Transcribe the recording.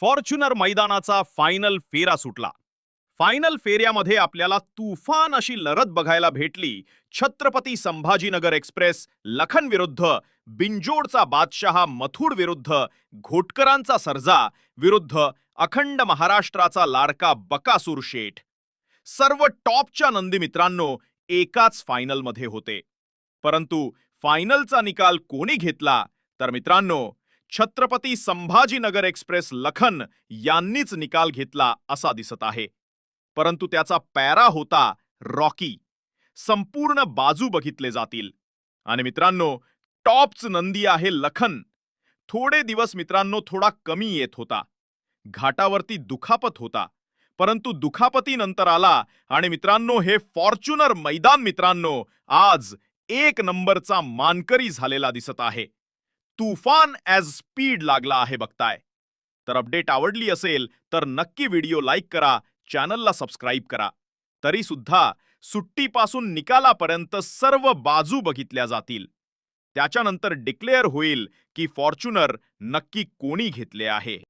Fortuner मैदानाचा final फेरा सुटला. Final फेऱ्यामध्ये आपल्याला तुफान अशी लढत बघायला भेटली. छत्रपती संभाजीनगर एक्सप्रेस लखन विरुद्ध बिंजोडचा बादशहा मथुर विरुद्ध घोटकरांचा सर्जा विरुद्ध अखंड महाराष्ट्राचा लाडका बकासूर शेठ. सर्व टॉपच्या नंदी मित्रांनो एकाच फायनलमध्ये होते. परंतु फायनलचा निकाल कोणी घेतला? तर मित्रांनो छत्रपती संभाजीनगर एक्सप्रेस लखन यांनीच निकाल घेतला असा दिसत आहे. परंतु त्याचा पॅरा होता रॉकी. संपूर्ण बाजू बघितले जातील. आणि मित्रांनो टॉपच नंदी आहे लखन. थोडे दिवस मित्रांनो थोडा कमी येत होता. घाटावरती दुखापत होता. परंतु दुखापतीनंतर आला आणि मित्रांनो हे फॉर्च्युनर मैदान मित्रांनो आज एक नंबरचा मानकरी झालेला दिसत आहे. तुफान ॲज स्पीड लागला आहे बघताय. तर अपडेट आवडली असेल तर नक्की व्हिडिओ लाईक करा चॅनलला सबस्क्राईब करा. तरी सुद्धा सुट्टीपासून निकालापर्यंत सर्व बाजू बघितल्या जातील. त्याच्यानंतर डिक्लेअर होईल की फॉर्च्युनर नक्की कोणी घेतले आहे.